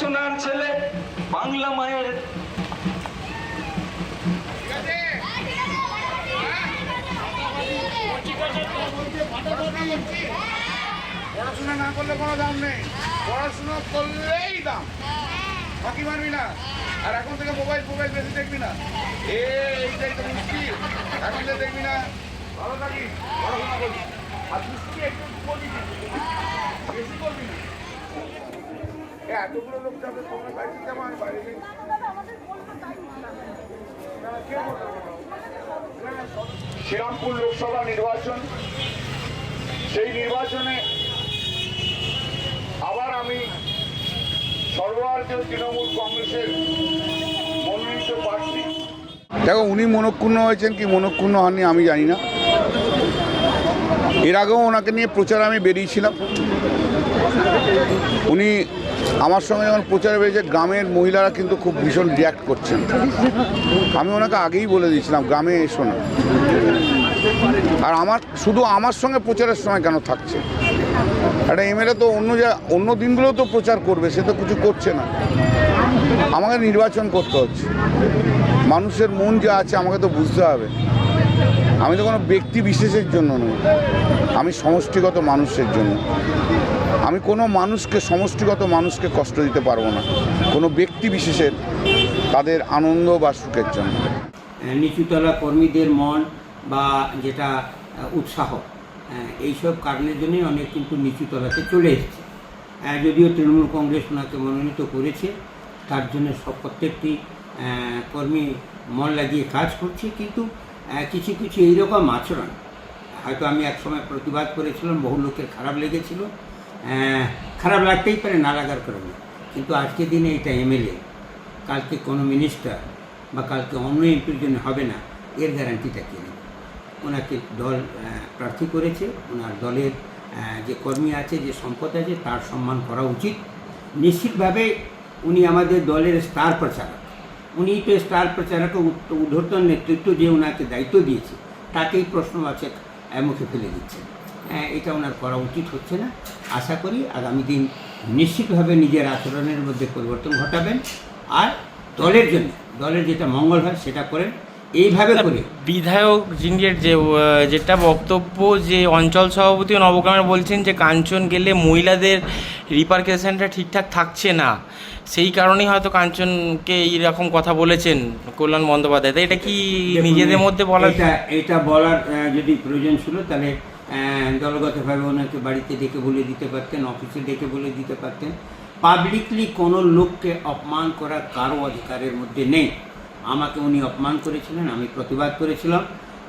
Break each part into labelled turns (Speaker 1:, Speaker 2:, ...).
Speaker 1: পড়াশোনার ছেলে, বাংলা মায়ের
Speaker 2: পড়াশোনা না করলে কোনো দাম নেই। পড়াশোনা করলেই দাম। ফাঁকি মারবি না। আর এখন থেকে মোবাইল মোবাইল বেশি দেখবি না। এইটাই তো মুশকিল। এখন থেকে দেখবি না। ভালো থাকিস পড়াশোনা করবি। আর দুষ্টি একটু বেশি করবি না। এতগুলো লোক যাবে তোমরা বাড়িতে যাব সব- শ্রীরামপুর লোকসভা নির্বাচন সেই নির্বাচনে আবার আমি সর্বভারতীয় তৃণমূল কংগ্রেসের মনোনীত প্রার্থী। দেখো উনি মনক্ষুণ্ণ হয়েছেন কি মনক্ষুণ্ণ হননি আমি জানি না। এর আগেও ওনাকে নিয়ে প্রচার আমি বেরিয়েছিলাম। উনি আমার সঙ্গে যখন প্রচারে বেরিয়েছে গ্রামের মহিলারা কিন্তু খুব ভীষণ রিয়াক্ট করছেন। আমি ওনাকে আগেই বলে দিয়েছিলাম, গ্রামে এসো না। আর আমার, শুধু আমার সঙ্গে প্রচারের সময় কেন থাকছে? একটা এমএলএ তো অন্য যা অন্য দিনগুলো তো প্রচার করবে, সে তো কিছু করছে না। আমাকে নির্বাচন করতে হচ্ছে। মানুষের মন যা আছে, আমাকে তো বুঝতে হবে। আমি তো কোনো ব্যক্তি বিশেষের জন্য নই। আমি সমষ্টিগত মানুষের জন্য। আমি কোনো মানুষকে সমষ্টিগত মানুষকে কষ্ট দিতে পারব না। কোনো ব্যক্তি বিশেষের তাদের আনন্দ বা সুখের জন্য।
Speaker 3: নিচুতলা কর্মীদের মন বা যেটা উৎসাহ আহ, এইসব কারণের জন্যই অনেক কিন্তু নিচুতলাতে চলে এসেছে। আহ, যদিও তৃণমূল কংগ্রেস ওনাকে মনোনীত করেছে তার জন্য সব প্রত্যেকটি কর্মী মন লাগিয়ে কাজ করছে কিন্তু কিছু কিছু এইরকম আচরণ। হয়তো আমি একসময় প্রতিবাদ করেছিলাম বহু লোকের খারাপ লেগেছিল খারাপ লাগতেই পারে না লাগার কারণে কিন্তু আজকের দিনে এটা এমএলএ কালকে কোনো মিনিস্টার বা কালকে অন্য এমপির জন্য হবে না এর গ্যারান্টিটা কে নেবে? ওনাকে দল প্রার্থী করেছে ওনার দলের যে কর্মী আছে যে সম্পদ আছে তার সম্মান করা উচিত। নিশ্চিতভাবে উনি আমাদের দলের স্টার প্রচারক। উনি তো স্টার প্রচারক উদ্ধর্তন নেতৃত্ব যে ওনাকে দায়িত্ব দিয়েছে তাকেই প্রশ্নবাচক মুখে ফেলে দিচ্ছে। হ্যাঁ, এটা ওনার করা উচিত হচ্ছে না। আশা করি আগামী দিন নিশ্চিতভাবে নিজের আচরণের মধ্যে পরিবর্তন ঘটাবেন। আর দলের জন্য দলের যেটা মঙ্গল হয় সেটা করেন এইভাবে করে।
Speaker 4: বিধায়ক জিঙ্গের যে যেটা বক্তব্য যে অঞ্চল সভাপতি নবগ্রামের বলছেন যে কাঞ্চন গেলে মহিলাদের রিপার্কেশনটা ঠিকঠাক থাকছে না। সেই কারণেই হয়তো কাঞ্চনকে এইরকম কথা বলেছেন কল্যাণ বন্দ্যোপাধ্যায়। এটা কি নিজেদের মধ্যে বলা
Speaker 3: এটা এটা বলার যদি প্রয়োজন ছিল তাহলে দলগতভাবে ওনাকে বাড়িতে ডেকে বলে দিতে পারতেন অফিসে ডেকে বলে দিতে পারতেন। পাবলিকলি কোনো লোককে অপমান করার কারও অধিকারের মধ্যে নেই। আমাকে উনি অপমান করেছিলেন, আমি প্রতিবাদ করেছিলাম।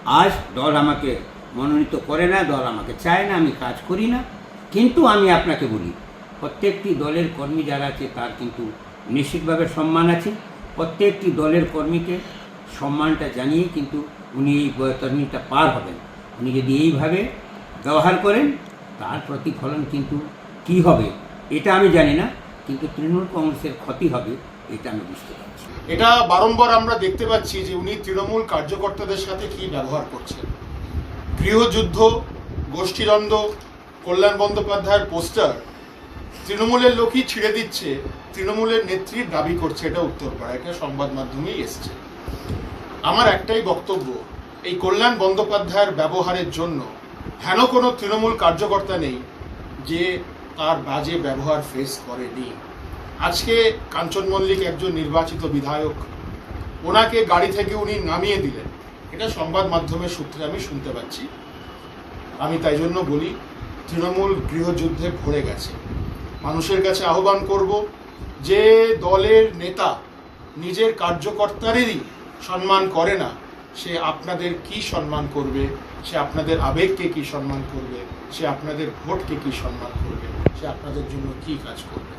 Speaker 3: আজ দল আমাকে মনোনীত করে না, দল আমাকে চায় না, আমি কাজ করি না। কিন্তু আমি আপনাকে বলি, প্রত্যেকটি দলের কর্মী যারা আছে, তার কিন্তু নিশ্চিতভাবে সম্মান আছে। প্রত্যেকটি দলের কর্মীকে সম্মানটা জানিয়ে কিন্তু উনি এই বৈতরণীটা পার হবেন। উনি যদি এইভাবে ব্যবহার করেন তার প্রতিফলন কিন্তু কি হবে, এটা আমি জানি না, কিন্তু তৃণমূল কংগ্রেসের ক্ষতি হবে, এটা আমি বুঝতে পারছি।
Speaker 5: এটা বারংবার আমরা দেখতে পাচ্ছি যে উনি তৃণমূল কার্যকর্তাদের সাথে কি ব্যবহার করছেন। গৃহযুদ্ধ, গোষ্ঠীদ্বন্দ্ব, কল্যাণ বন্দ্যোপাধ্যায়ের পোস্টার, তৃণমূলের লোকই ছিঁড়ে দিচ্ছে, তৃণমূলের নেত্রীর দাবি করছে, এটা উত্তরপাড়া এটা সংবাদ মাধ্যমেই এসছে। আমার একটাই বক্তব্য, এই কল্যাণ বন্দ্যোপাধ্যায়ের ব্যবহারের জন্য হেন কোনো তৃণমূল কার্যকর্তা নেই যে তার বাজে ব্যবহার ফেস করেনি? আজকে কাঞ্চন মল্লিক একজন নির্বাচিত বিধায়ক, ওনাকে গাড়ি থেকে উনি নামিয়ে দিলেন। এটা সংবাদ মাধ্যমের সূত্রে আমি শুনতে পাচ্ছি। আমি তাই জন্য বলি, তৃণমূল গৃহযুদ্ধে ভরে গেছে। মানুষের কাছে আহ্বান করব যে দলের নেতা নিজের কার্যকর্তারেরই সম্মান করে না সে আপনাদের কি সম্মান করবে? সে আপনাদের আবেগকে কি সম্মান করবে? সে আপনাদের ভোটকে কি সম্মান করবে? সে আপনাদের জন্য কি কাজ করবে?